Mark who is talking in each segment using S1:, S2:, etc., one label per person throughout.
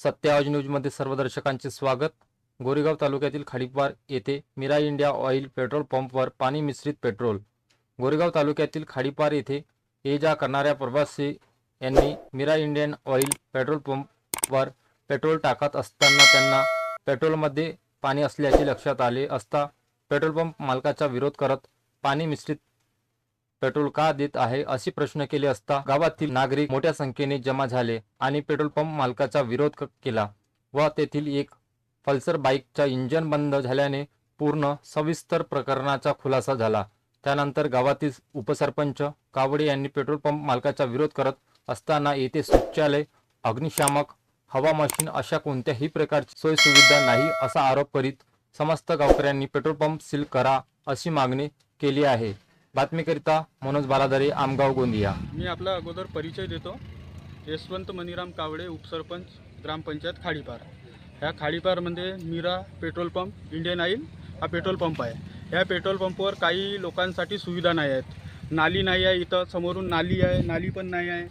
S1: सत्य न्यूजमध्ये सर्व दर्शकांचे स्वागत. गोरेगाव तालुक्यातील खाडीपार येथे मिरा इंडिया ऑइल पेट्रोल पंपवर पाणी मिश्रित पेट्रोल. गोरेगाव तालुक्यातील खाडीपार येथे ये जा करणाऱ्या प्रवासी यांनी मिरा इंडियन ऑइल पेट्रोल पंपवर पेट्रोल टाकत असताना त्यांना पेट्रोलमध्ये पाणी असल्याचे लक्षात आले असता पेट्रोल पंप मालकाचा विरोध करत पाणी मिश्रित पेट्रोल का देत आहे असे प्रश्न केले असता गावातील नागरिक मोठ्या संख्येने जमा झाले आणि पेट्रोल पंप मालकाचा विरोध केला व तेथील एक पल्सर बाईकचा इंजन बंद झाल्याने पूर्ण सविस्तर प्रकरणाचा खुलासा झाला. त्यानंतर गावातील उपसरपंच कावडे यांनी पेट्रोल पंप मालकाचा विरोध करत असताना येथे शौचालय अग्निशामक हवा मशीन अशा कोणत्याही प्रकारची सोयीसुविधा नाही असा आरोप करीत समस्त गावकऱ्यांनी पेट्रोल पंप सील करा अशी मागणी केली आहे. बातमीकरिता मनोज बालादरे आमगाव गोंदिया.
S2: मी आपला अगोदर परिचय देतो. यशवंत मनीराम कावडे उपसरपंच ग्रामपंचायत खाडीपार. ह्या खाडीपारमध्ये Mira petrol pump Indian oil हा पेट्रोल पंप आहे. ह्या पेट्रोल पंपवर काही लोकांसाठी सुविधा नाही आहेत. नाली नाही आहे इथं समोरून नाली आहे नाली पण नाही आहे.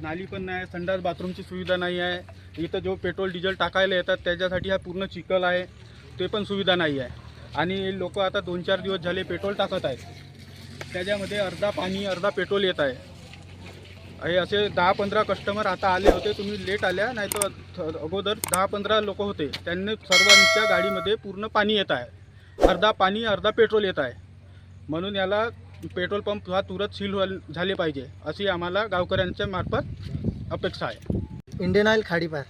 S2: नाली पण नाही आहे संडास बाथरूमची सुविधा नाही आहे. इथं जो पेट्रोल डिझेल टाकायला येतात त्याच्यासाठी हा पूर्ण चिखल आहे. ते पण सुविधा नाही आहे. आणि लोक आता दोन चार दिवस झाले पेट्रोल टाकत आहेत. त्याच्यामध्ये अर्धा पाणी अर्धा पेट्रोल येत आहे. हे असे दहा पंधरा कस्टमर आता आले होते. तुम्ही लेट आल्या नाही तर अगोदर दहा पंधरा लोक होते. त्यांनी सर्वांच्या गाडीमध्ये पूर्ण पाणी येत आहे. अर्धा पाणी अर्धा पेट्रोल येत आहे. म्हणून याला पेट्रोल पंप हा तुरंत सील झाले पाहिजे अशी आम्हाला गावकऱ्यांच्या मार्फत अपेक्षा आहे.
S3: इंडियन ऑइल खाडीपार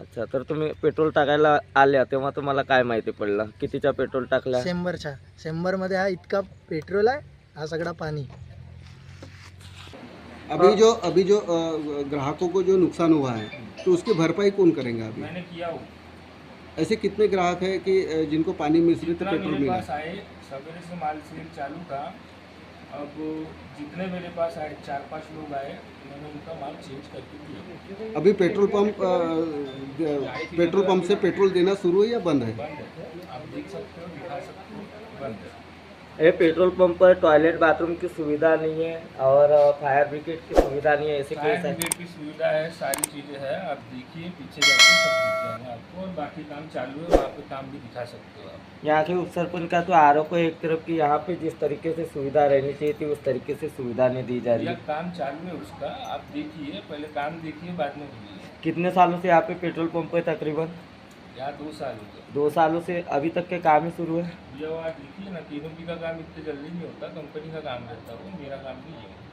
S4: अच्छा तर तुम्ही पेट्रोल टाकायला आल्या तेव्हा तुम्हाला काय माहिती पडलं? कितीचा पेट्रोल टाकला
S3: शंभरच्या. शंभरमध्ये हा इतका पेट्रोल आहे हा सगळा पाणी
S5: अभी जो अभी जो ग्राहकों को जो नुकसान हुआ है तो उसकी भरपाई कौन करेगा अभी?
S6: मैंने किया हो
S5: ऐसे कितने ग्राहक हैं कि जिनको पानी मिश्रित
S6: जितना
S5: पेट्रोल
S6: मेरे
S5: मिला
S6: पास आए सवेरे से माल सेल चालू था अब जितने मेरे पास आए चार पाँच लोग आए मैंने उनका माल चेंज करके दिया।
S5: अभी पेट्रोल पंप पेट्रोल पंप से पेट्रोल देना शुरू है या बंद है?
S6: बंद है। आप देख सकते हो दिखा सकते हो बंद है।
S4: ये पेट्रोल पंप पर टॉयलेट बाथरूम की सुविधा नहीं है और फायर ब्रिगेड की सुविधा नहीं है ऐसे
S6: फायर ब्रिगेड की सुविधा है सारी चीज़ें हैं आप देखिए पीछे जाके सब दिख आपको और बाकी काम चालू है वहाँ पे काम भी दिखा सकते हो आप।
S4: यहाँ के उपसरपंच का तो आरोप है एक तरफ़ की यहाँ पे जिस तरीके से सुविधा रहनी चाहिए थी उस तरीके से सुविधा नहीं दी जा रही।
S6: है काम चालू है उसका आप देखिए पहले काम देखिए बाद में
S4: कितने सालों से यहाँ पे पेट्रोल पंप है तकरीबन?
S6: दो साल हो गए
S4: दो सालों से अभी तक के काम ही शुरू है।
S6: भैया देखिए ना तीनों की का काम इतने जल्दी नहीं होता कंपनी का काम रहता है वो मेरा काम नहीं है।